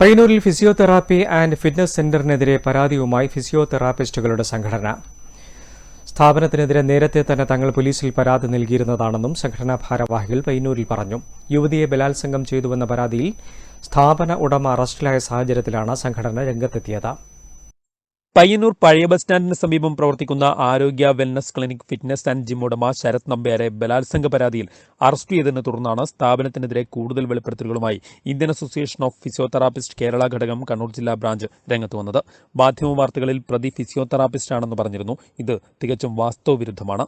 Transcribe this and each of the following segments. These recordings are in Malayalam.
പയ്യന്നൂരിൽ ഫിസിയോതെറാപ്പി ആൻഡ് ഫിറ്റ്നസ് സെന്ററിനെതിരെ പരാതിയുമായി ഫിസിയോതെറാപ്പിസ്റ്റുകളുടെ സംഘടന. സ്ഥാപനത്തിനെതിരെ നേരത്തെ തന്നെ തങ്ങൾ പോലീസിൽ പരാതി നൽകിയിരുന്നതാണെന്നും സംഘടനാ ഭാരവാഹികൾ പയ്യന്നൂരിൽ പറഞ്ഞു. യുവതിയെ ബലാത്സംഗം ചെയ്തുവെന്ന പരാതിയിൽ സ്ഥാപന ഉടമ അറസ്റ്റിലായ സാഹചര്യത്തിലാണ് സംഘടന രംഗത്തെത്തിയത്. പയ്യന്നൂർ പഴയ ബസ് സ്റ്റാൻഡിന് സമീപം പ്രവർത്തിക്കുന്ന ആരോഗ്യ wellness clinic fitness and gym ഉടമ ശരത് നമ്പ്യാരെ ബലാത്സംഗ പരാതിയിൽ അറസ്റ്റ് ചെയ്തതിനെ തുടർന്നാണ് സ്ഥാപനത്തിനെതിരെ കൂടുതൽ വെളിപ്പെടുത്തലുകളുമായി Indian association of physiotherapist Kerala ഘടകം കണ്ണൂർ ജില്ലാ ബ്രാഞ്ച് രംഗത്ത് വന്നത്. മാധ്യമ വാർത്തകളിൽ പ്രതി ഫിസിയോതെറാപ്പിസ്റ്റ് ആണെന്ന് പറഞ്ഞിരുന്നു. ഇത് തികച്ചും വാസ്തവവിരുദ്ധമാണ്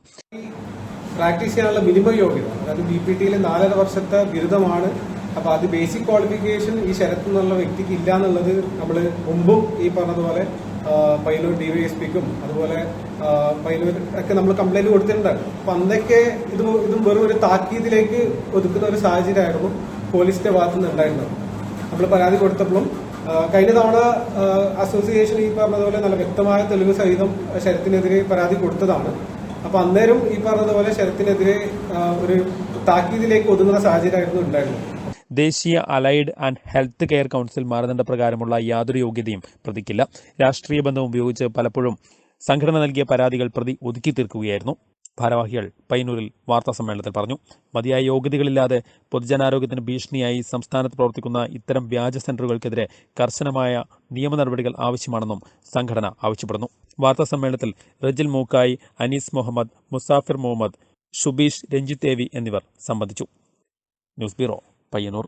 പ്രാക്ടീസ് ചെയ്യാനുള്ള മിനിമം യോഗ്യത. അതായത് ബി പി ടിയിലെ നാലര വർഷത്തെ ബിരുദമാണ്. അപ്പൊ അത് ബേസിക് ക്വാളിഫിക്കേഷൻ ഈ ശരത്ത് എന്നുള്ള വ്യക്തിക്ക് ഇല്ല എന്നുള്ളത് നമ്മൾ മുമ്പും ഈ പറഞ്ഞതുപോലെ പയ്യന്നൂർ ഡിവൈഎസ്പിക്കും അതുപോലെ പയ്യന്നൂർ ഒക്കെ നമ്മൾ കംപ്ലൈന്റ് കൊടുത്തിട്ടുണ്ട്. അപ്പൊ അന്നൊക്കെ ഇത് ഇതും വെറും ഒരു താക്കീതിലേക്ക് ഒതുക്കുന്ന ഒരു സാഹചര്യമായിരുന്നു പോലീസിന്റെ ഭാഗത്തു നിന്ന് ഉണ്ടായിരുന്നത്. നമ്മൾ പരാതി കൊടുത്തപ്പോഴും കഴിഞ്ഞ തവണ അസോസിയേഷൻ ഈ പറഞ്ഞതുപോലെ നല്ല വ്യക്തമായ തെളിവ് സഹിതം ശരത്തിനെതിരെ പരാതി കൊടുത്തതാണ്. അപ്പൊ അന്നേരം ഈ പറഞ്ഞതുപോലെ ശരത്തിനെതിരെ ഒരു താക്കീതിലേക്ക് ഒതുങ്ങുന്ന സാഹചര്യമായിരുന്നു ഉണ്ടായിരുന്നത്. ദേശീയ allied and health care council മാനദണ്ഡ പ്രകാരമുള്ള യാതൊരു യോഗ്യതയും പ്രതിക്കില്ല. രാഷ്ട്രീയ ബന്ധം ഉപയോഗിച്ച് പലപ്പോഴും സംഘടന നൽകിയ പരാതികൾ പ്രതി ഒതുക്കി തീർക്കുകയായിരുന്നു. ഭാരവാഹികൾ പയ്യന്നൂരിൽ വാർത്താ സമ്മേളനത്തിൽ പറഞ്ഞു മതിയായ യോഗ്യതകളില്ലാതെ പൊതുജനാരോഗ്യത്തിന് ഭീഷണിയായി സംസ്ഥാനത്ത് പ്രവർത്തിക്കുന്ന ഇത്തരം വ്യാജ സെന്ററുകൾക്കെതിരെ കർശനമായ നിയമ നടപടികൾ ആവശ്യമാണെന്നും സംഘടന ആവശ്യപ്പെടുന്നു. വാർത്താ സമ്മേളനത്തിൽ റജിൽ മൂക്കായി അനീസ് മുഹമ്മദ് മുസാഫിർ മുഹമ്മദ് ഷുബീഷ് രഞ്ജിത്ത് ദേവി എന്നിവർ സംബന്ധിച്ചു. News bureau Payyanur